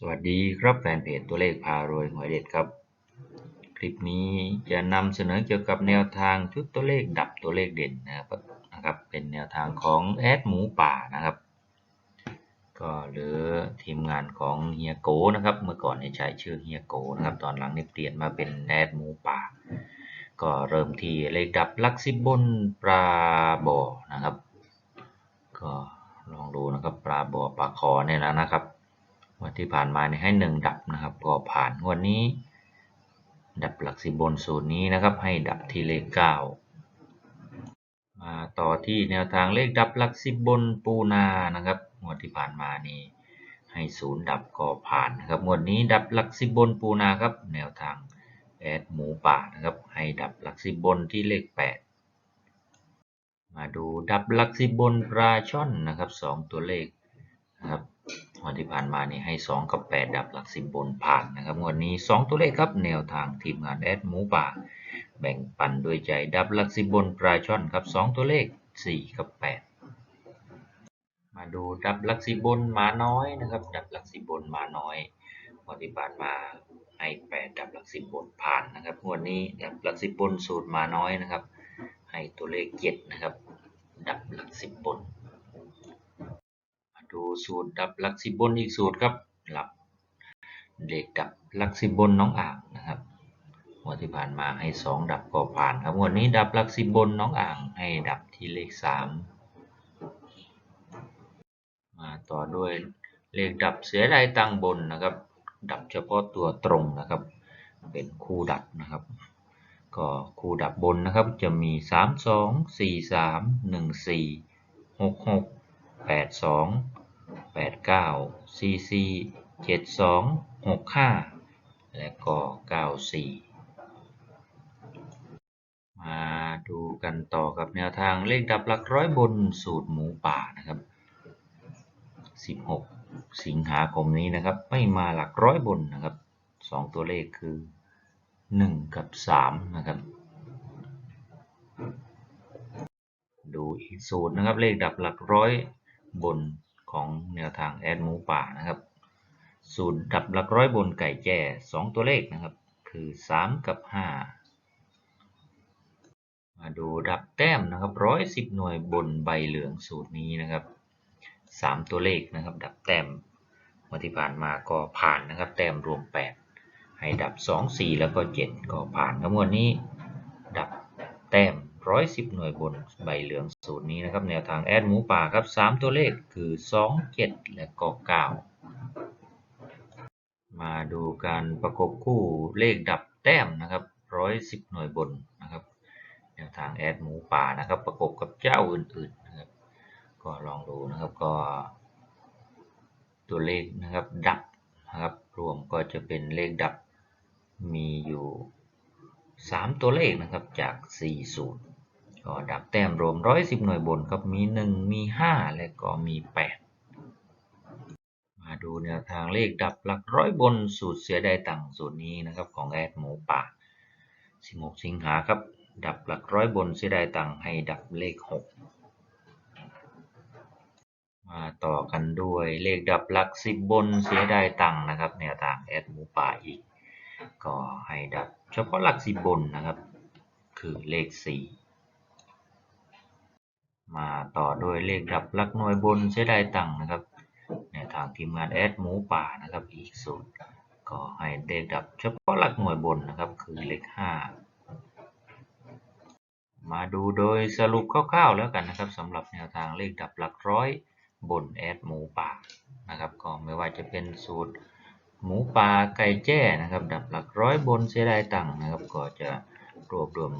สวัสดีครับแฟนเพจตัวเลขพารวยหวยเด็ดครับ คลิปนี้จะนำเสนอเกี่ยวกับแนวทางชุดตัวเลขดับตัวเลขเด่นนะครับนะครับเป็นแนวทางของแอดหมูป่านะครับ ก็หรือทีมงานของเฮียโกนะครับ เมื่อก่อนเนี่ยใช้ชื่อเฮียโกนะครับ ตอนหลังนี่เปลี่ยนมาเป็นแอดหมูป่า ก็เริ่มที่เลขดับลักสิบบนปลาบ่อนะครับ ก็ลองดูนะครับปลาบ่อปลาคอเนี่ยนะครับ วันที่ผ่านมาเนี่ยให้หนึ่งดับนะครับ ก็ผ่านงวันนี้ ดับหลักสิบบนสูตรนี้นะครับ ให้ดับที่เลขเก้ามาต่อที่แนวทางเลขดับหลักสิบบนปูนานะครับงวดที่ผ่านมานี่ให้ศูนย์ดับก็ผ่านนะครับงวดนี้ดับหลักสิบบนปูนาครับ แนวทางแอดหมูป่านะครับ ให้ดับหลักสิบบนที่เลขแปดมาดูดับหลักสิบบนปลาช่อนนะครับสองตัวเลขนะครับ งวดที่ผ่านมานี่ให้ 2 กับ 8 ดับหลักสิบบนผ่านนะครับงวดนี้ 2 ตัวเลขครับแนวทางทีมงานแอดหมูป่า แบ่งปันด้วยใจดับหลักสิบบนปลายช่อนครับ 2 ตัวเลข 4 กับ 8 มาดูดับหลักสิบบนมาน้อยนะครับ ดับหลักสิบบนมาน้อยงวดที่ผ่านมาให้ 8 ดับหลักสิบบนผ่านนะครับงวดนี้ดับหลักสิบบนสูตรมาน้อยนะครับ ให้ตัวเลข 7 นะครับ ดับหลักสิบบน ดูสูตรดับหลักสิบบนอีกสูตรครับหลับเลขดับหลักสิบบนน้องอ่างนะครับงวดที่ผ่านมาให้สองดับก็ผ่านครับวดนี้ดับหลักสิบบนน้องอ่างให้ดับที่เลขสามมาต่อด้วยเลขดับเสียดายตังบนนะครับ ดับเฉพาะตัวตรงนะครับ เป็นคู่ดับนะครับก็คู่ดับบนนะครับจะมีสามสองสี่สาม หนึ่งสี่หกหกแปดเก้าซีซีเจ็ดสองหกห้าและก็เก้าสี่มาดูกันต่อกับแนวทางเลขดับหลักร้อยบนสูตรหมูป่านะครับสิบหกสิงหาคมนี้นะครับ ไม่มาหลักร้อยบนนะครับสองตัวเลขคือหนึ่งกับสามนะครับดูอีกสูตรนะครับเลขดับหลักร้อยบน ของแนวทางแอดหมูป่านะครับ สูตรดับหลักร้อยบนไก่แจ้สองตัวเลขนะครับ คือ 3 กับ 5 มาดูดับแต้มนะครับร้อยสิบหน่วยบนใบเหลืองสูตรนี้นะครับ 3 ตัวเลขนะครับ ดับแต้มวันที่ผ่านมาก็ผ่านนะครับ แต้มรวม 8 ให้ดับ 2 4 แล้วก็ 7 ก็ผ่านครับวันนี้ดับแต้ม ร้อยสิบหน่วยบนใบเหลืองสูตรนี้นะครับ แนวทางแอดหมูป่าครับสามตัวเลขคือสองเจ็ดและก็เก้ามาดูการประกบคู่เลขดับแต้มนะครับร้อยสิบหน่วยบนนะครับ แนวทางแอดหมูป่านะครับ ประกบกับเจ้าอื่นๆนะครับ ก็ลองดูนะครับก็ ตัวเลขนะครับดับนะครับ รวมก็จะเป็นเลขดับมีอยู่ 3 ตัวเลขนะครับจาก4สูตร ก็ดับแต้มรวม110หน่วยบนครับมี1มี5และก็มี8มาดูแนวทางเลขดับหลักร้อยบนสูตรเสียดายตังสูตรนี้นะครับของแอดหมูป่า16สิงหาครับ ดับหลักร้อยบนเสียดายตังให้ดับเลข6มาต่อกันด้วยเลขดับหลัก10บนเสียดายตังนะครับ แนวทางแอดหมูป่าอีก ก็ให้ดับเฉพาะหลักสิบบนนะครับ คือเลข4 มาต่อด้วยเลขดับหลักหน่วยบนเสียดายตังนะครับในทางทีมงานแอดหมูป่านะครับอีกสูตรก็ให้เลขดับเฉพาะหลักหน่วยบนนะครับคือเลข5มาดูโดยสรุปคร่าวๆแล้วกันนะครับสำหรับแนวทางเลขดับหลักร้อยบนแอดหมูป่านะครับก็ไม่ว่าจะเป็นสูตรหมูป่าไก่แจ้นะครับ ดับหลักร้อยบนเสียดายตังนะครับ ก็จะรวบรวม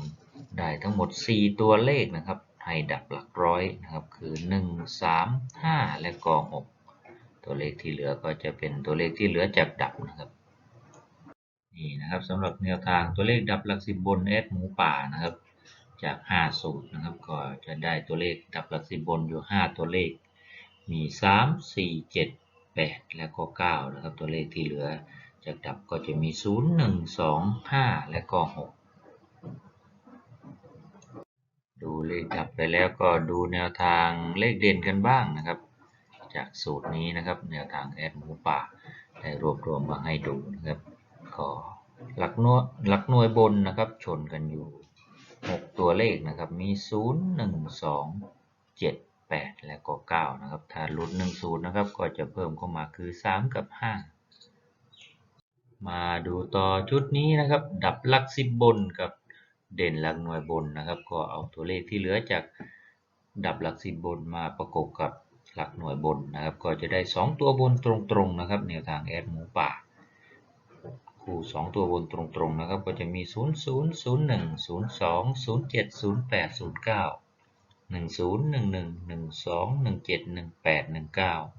ได้ทั้งหมด 4 ตัวเลขนะครับ ให้ดับหลักร้อยนะครับคือ 1 3 5 และก็6ตัวเลขที่เหลือก็จะเป็นตัวเลขที่เหลือจากดับนะครับนี่นะครับสำหรับแนวทางตัวเลขดับหลักสิบบนแอดหมูป่านะครับ จาก 5 สูตรนะครับ ก็จะได้ตัวเลขดับหลักสิบบนอยู่ 5 ตัวเลข มี 3 4 7 8 และก็9นะครับตัวเลขที่เหลือจากดับก็จะมี 0 1 2 5 และก็6 ดูเลขดับไปแล้วก็ดูแนวทางเลขเด่นกันบ้างนะครับ จากสูตรนี้นะครับแนวทางแอดหมูป่าได้รวบรวมมาให้ดูนะครับก็หลักหน่วยหลักหน่วยบนนะครับชนกันอยู่ 6 ตัวเลขนะครับมี 0 1 2 7 8 และก็ 9 นะครับ ถ้าหลุด1 0นะครับก็จะเพิ่มเข้ามาคือ 3 กับ 5 มาดูต่อชุดนี้นะครับ ดับหลัก10บนกับ เด่นหลักหน่วยบนนะครับ ก็เอาตัวเลขที่เหลือจากดับหลัก10บนมาประกบกับหลักหน่วยบนนะครับ ก็จะได้ 2 ตัวบนตรงๆนะครับแนวทางแอดหมูป่าคู่ 2 ตัวบนตรงๆนะครับ ก็จะมี 0 0 0 1 0 2 0 7 0 8 0 9 1 0 1 1 1 2 1 7 1 8 1 9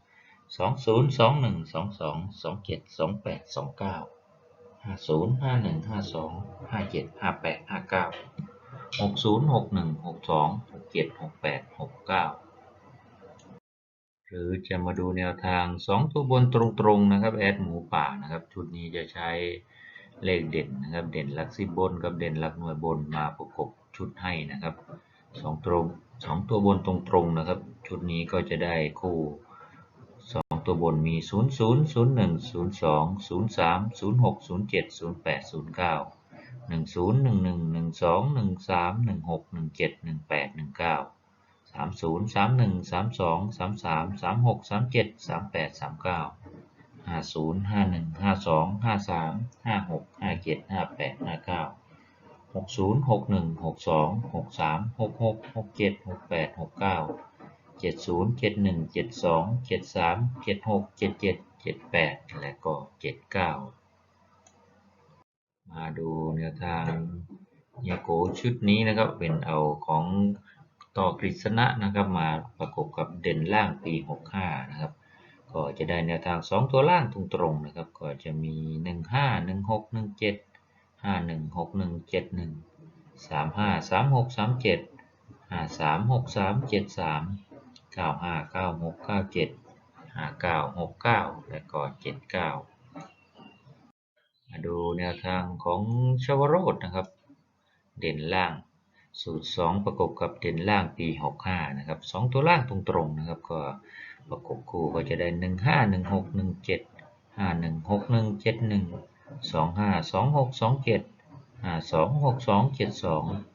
2 0 2 1 2 2 2 7 2 8 2 9 50 51 52 57 58 59 60 61 62 67 68 69หรือจะมาดูแนวทาง 2 ตัวบนตรงๆนะครับแอดหมูป่านะครับชุดนี้จะใช้เลขเด่นนะครับเด่นลักสิบบนกับเด่นลักหน่วยบนมาประกบชุดให้นะครับสองตรงสองตัวบนตรงๆนะครับ ชุดนี้ก็จะได้คู่ สองตัวบนมี 0 0 0 1 0 2 0 3 0 6 0 7 0 8 0 9 1 0 1 1 1 2 1 3 1 6 1 7 1 8 1 9 3 0 3 1 3 2 3 3 3 6 3 7 3 8 3 9 5 0 5 1 5 2 5 3 5 6 5 7 5 8 5 9 6 0 6 1 6 2 6 3 6 6 6 7 6 8 6 9 7 0 7 1 7 2 7 3 7 6 7 7 7 8 และก็ 7 9 มาดูแนวทางเยโกชุดนี้นะครับเป็นเอาของต่อกฤษณะนะครับมาประกบกับเด่นล่างปี 65 นะครับ ก็จะได้แนวทาง 2 ตัวล่างตรงๆนะครับ ก็จะมี 1 5 1 6 1 7 51 61 71 35 36 37 53 63 73 1 7 1 3 5 3 6 3 7 5 3 6 3 7 3 9 5 9 6 9 7 5 9 6 9และก็7 9มาดูแนวทางของชวโรจน์นะครับ เด่นล่างสูตร 2 ประกบกับเด่นล่างปี 65 นะครับ 2 ตัวล่างตรงๆนะครับ ก็ประกบคู่ก็จะได้ 1 5 1 6 1 7 5 1 6 1 7 1 2 5 2 6 27 52 62 72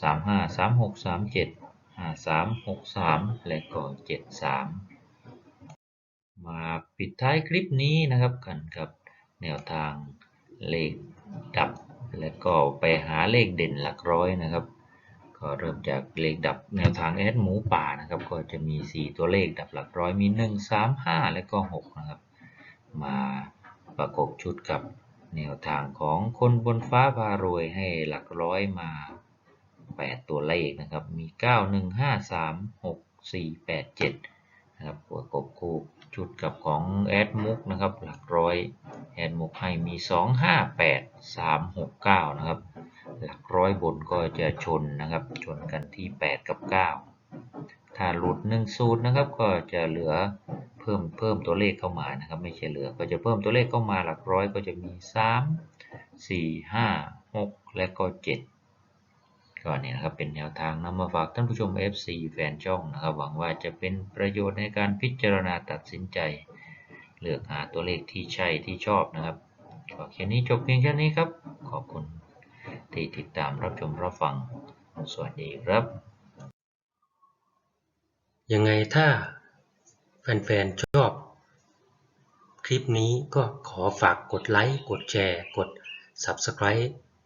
35 36 37 5 3 6 3 และก็ 7 3 มาปิดท้ายคลิปนี้นะครับกันกับแนวทางเลขดับ และก็ไปหาเลขเด่นหลักร้อยนะครับ ก็เริ่มจากเลขดับแนวทางแอดหมูป่านะครับ ก็จะมี 4 ตัวเลขดับหลักร้อยมี 1 3 5 และก็ 6 นะครับ มาประกบชุดกับแนวทางของคนบนฟ้าพารวยให้หลักร้อยมา 8 ตัวเลขนะครับ มี 9 1 5 3 6 4 8 7 นะครับประกบคู่ชุดกับของแอดมุกนะครับ หลักร้อยแอดมุกให้มี 2 5 8 3 6 9 นะครับ หลักร้อยบนก็จะชนนะครับ ชนกันที่ 8 กับ 9 ถ้าหลุด1สูตรนะครับ ก็จะเหลือเพิ่มเพิ่มตัวเลขเข้ามานะครับ ไม่ใช่เหลือ ก็จะเพิ่มตัวเลขเข้ามาหลักร้อยก็จะมี 3 4 5 6 และก็ 7 ก็นี่นะครับเป็นแนวทางนำมาฝากท่านผู้ชม FC แฟนช่องนะครับ หวังว่าจะเป็นประโยชน์ในการพิจารณาตัดสินใจ เลือกหาตัวเลขที่ใช่ที่ชอบนะครับก็แค่นี้จบเพียงแค่นี้ครับ ขอบคุณที่ติดตามรับชมรับฟัง สวัสดีครับ ยังไงถ้าแฟนๆชอบคลิปนี้ก็ขอฝากกดไลค์ กดแชร์ กด Subscribe